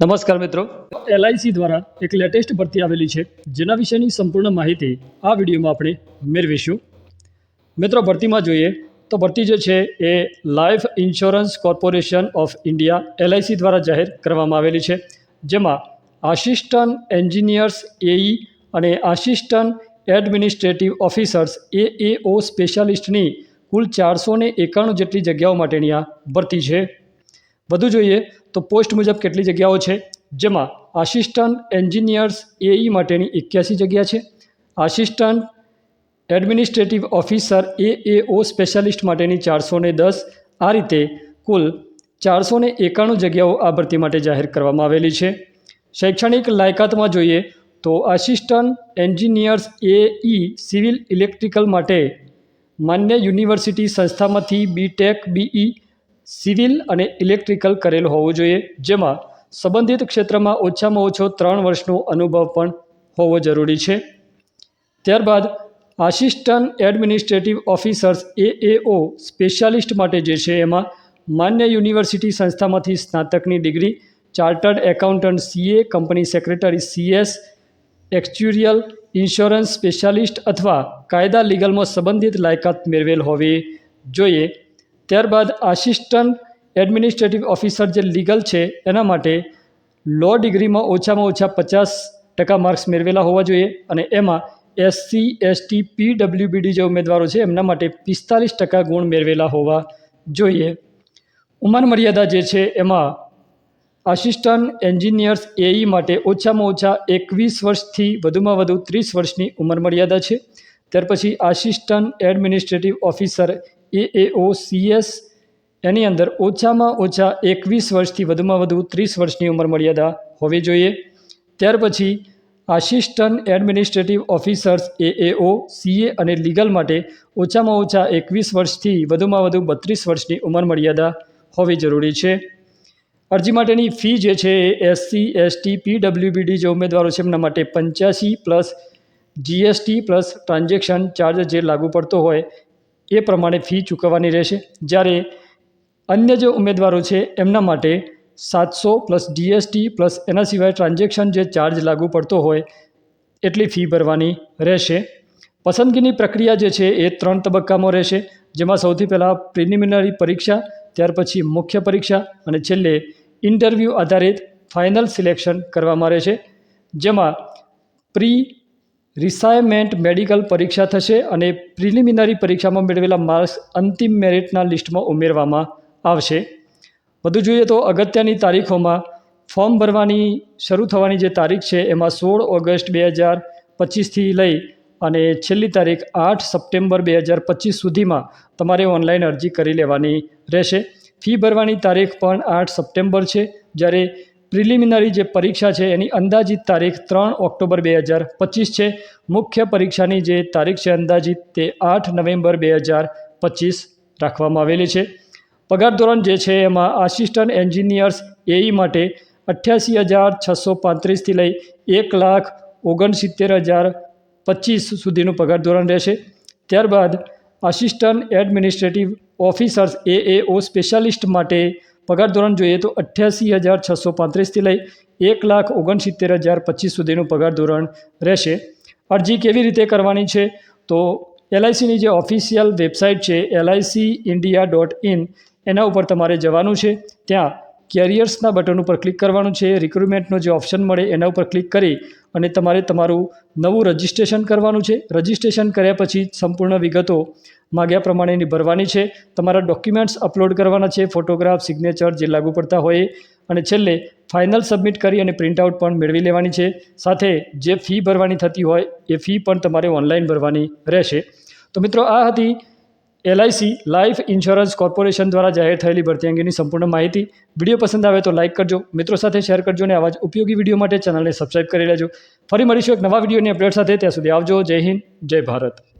નમસ્કાર મિત્રો. એલઆઈસી દ્વારા એક લેટેસ્ટ ભરતી આવેલી છે. જેના વિશેની સંપૂર્ણ માહિતી આ વિડીયોમાં આપણે મેળવીશું. મિત્રો, ભરતીમાં જોઈએ તો ભરતી જે છે એ life insurance corporation of India LIC દ્વારા જાહેર કરવામાં આવેલી છે. જેમાં આસિસ્ટન્ટ એન્જિનિયર્સ એઈ અને આસિસ્ટન્ટ એડમિનિસ્ટ્રેટિવ ઓફિસર્સ એએઓ સ્પેશિયાલિસ્ટની કુલ ચારસો એકાણું જેટલી જગ્યાઓ માટેની આ ભરતી છે. વધુ જોઈએ તો પોસ્ટ મુજબ કેટલી જગ્યાઓ છે? જેમાં આસિસ્ટન્ટ એન્જિનિયર્સ એઈ માટેની એક્યાસી જગ્યા છે. Assistant administrative officer A A O specialist માટેની ચારસો ને દસ. આ રીતે કુલ ચારસો એકાણું જગ્યાઓ આ ભરતી માટે જાહેર કરવામાં આવેલી છે. શૈક્ષણિક લાયકાતમાં જોઈએ તો assistant engineers A E civil electrical માટે માન્ય યુનિવર્સિટી સંસ્થામાંથી બીટેક બીઈ સિવિલ અને ઇલેક્ટ્રિકલ કરેલ હોવું જોઈએ, જેમાં સંબંધિત ક્ષેત્રમાં ઓછામાં ઓછો ત્રણ વર્ષનો અનુભવ પણ હોવો જરૂરી છે. ત્યારબાદ, assistant administrative officers AAO specialist માટે જે છે, એમાં માન્ય યુનિવર્સિટી સંસ્થામાંથી સ્નાતકની degree, chartered accountant CA company secretary CS actuarial insurance specialist અથવા કાયદા લીગલમાં સંબંધિત લાયકાત મેળવેલ હોવી જોઈએ. ત્યારબાદ આસિસ્ટન્ટ એડમિનિસ્ટ્રેટિવ ઓફિસર જે લીગલ છે, એના માટે લો ડિગ્રીમાં ઓછામાં ઓછા પચાસ ટકા માર્ક્સ મેળવેલા હોવા જોઈએ અને એમાં એસસી, એસટી, પીડબ્લ્યુબીડી જે ઉમેદવારો છે, એમના માટે પિસ્તાલીસ ટકા ગુણ મેળવેલા હોવા જોઈએ. ઉંમર મર્યાદા જે છે, એમાં આસિસ્ટન્ટ એન્જિનિયર્સ એઈ માટે ઓછામાં ઓછા એકવીસ વર્ષથી વધુમાં વધુ ત્રીસ વર્ષની ઉંમર મર્યાદા છે. ત્યાર પછી assistant administrative officer AAO CS એની અંદર ઓછામાં ઓછા એકવીસ વર્ષથી વધુમાં વધુ ત્રીસ વર્ષની ઉંમર મર્યાદા હોવી જોઈએ. ત્યાર પછી assistant administrative officers AAO, CA અને લીગલ માટે ઓછામાં ઓછા એકવીસ વર્ષથી વધુમાં વધુ બત્રીસ વર્ષની ઉંમર મર્યાદા હોવી જરૂરી છે. અરજી માટેની ફી જે છે એ એસસી, એસટી, પીડબ્લ્યુબીડી જે ઉમેદવારો છે એમના માટે પંચ્યાસી plus GST plus transaction charge જે લાગુ પડતો હોય એ પ્રમાણે ફી ચૂકવવાની રહેશે. જ્યારે અન્ય જે ઉમેદવારો છે, એમના માટે સાતસો પ્લસ જીએસટી પ્લસ એના સિવાય ટ્રાન્ઝેક્શન જે ચાર્જ લાગુ પડતો હોય, એટલી ફી ભરવાની રહેશે. પસંદગીની પ્રક્રિયા જે છે, એ ત્રણ તબક્કામાં રહેશે. જેમાં સૌથી પહેલાં પ્રિલિમિનરી પરીક્ષા, ત્યાર પછી મુખ્ય પરીક્ષા અને છેલ્લે ઇન્ટરવ્યૂ આધારિત ફાઇનલ સિલેક્શન કરવામાં રહેશે. જેમાં પ્રી રિસાયમેન્ટ મેડિકલ પરીક્ષા થશે અને પ્રિલિમિનરી પરીક્ષામાં મેળવેલા માર્ક્સ અંતિમ મેરિટના લિસ્ટમાં ઉમેરવામાં આવશે. વધુ જોઈએ તો અગત્યની તારીખોમાં ફોર્મ ભરવાની શરૂ થવાની જે તારીખ છે એમાં સોળ ઓગસ્ટ બે હજાર પચીસથી લઈ અને છેલ્લી તારીખ આઠ સપ્ટેમ્બર બે હજાર પચીસ સુધીમાં તમારે ઓનલાઈન અરજી કરી લેવાની રહેશે. ફી ભરવાની તારીખ પણ આઠ સપ્ટેમ્બર છે. જ્યારે પ્રિલિમિનરી જે પરીક્ષા છે, એની અંદાજિત તારીખ ત્રણ ઓક્ટોબર બે હજાર પચીસ છે. મુખ્ય પરીક્ષાની જે તારીખ છે, અંદાજિત તે આઠ નવેમ્બર બે હજાર પચીસ રાખવામાં આવેલી છે. પગાર ધોરણ જે છે, એમાં આસિસ્ટન્ટ એન્જિનિયર્સ એઈ માટે અઠ્યાસી હજાર છસો પાંત્રીસથી લઈ એક લાખ ઓગણસિત્તેર હજાર પચીસ સુધીનું પગાર ધોરણ રહેશે. ત્યારબાદ assistant administrative officers AAO specialist માટે પગાર ધોરણ જોઈએ તો અઠ્યાસી હજાર છસો પાંત્રીસથી લઈ એક લાખ ઓગણસિત્તેર હજાર પચીસ સુધીનું પગાર ધોરણ રહેશે. અરજી કેવી રીતે કરવાની છે? તો એલઆઈસીની જે ઓફિશિયલ વેબસાઇટ છે એલઆઈસી ઇન્ડિયા ડોટ ઇન, એના ઉપર તમારે જવાનું છે. ત્યાં કેરિયર્સના બટન ઉપર ક્લિક કરવાનું છે. રિક્રુટમેન્ટનો જે ઓપ્શન મળે એના ઉપર ક્લિક કરી અને તમારે તમારું નવું રજિસ્ટ્રેશન કરવાનું છે. રજિસ્ટ્રેશન કર્યા પછી સંપૂર્ણ વિગતો માગ્યા પ્રમાણેની ભરવાની છે. તમારા ડોક્યુમેન્ટ્સ અપલોડ કરવાના છે. ફોટોગ્રાફ સિગ્નેચર જે લાગુ પડતા હોય અને છેલ્લે ફાઇનલ સબમિટ કરી અને પ્રિન્ટઆઉટ પણ મેળવી લેવાની છે. સાથે જે ફી ભરવાની થતી હોય એ ફી પણ તમારે ઓનલાઈન ભરવાની રહેશે. તો મિત્રો, આ હતી એલઆઈસી લાઈફ ઇન્સ્યોરન્સ કોર્પોરેશન દ્વારા જાહેર થયેલી ભરતી અંગેની સંપૂર્ણ માહિતી. વીડિયો પસંદ આવે તો લાઇક કરજો. મિત્રો સાથે શેર કરજો અને આવા જ ઉપયોગી વીડિયો માટે ચેનલને સબસ્ક્રાઈબ કરી લેજો. ફરી મળીશું એક નવા વિડીયોની અપડેટ સાથે. ત્યાં સુધી આવજો. જય હિન્દ. જય ભારત.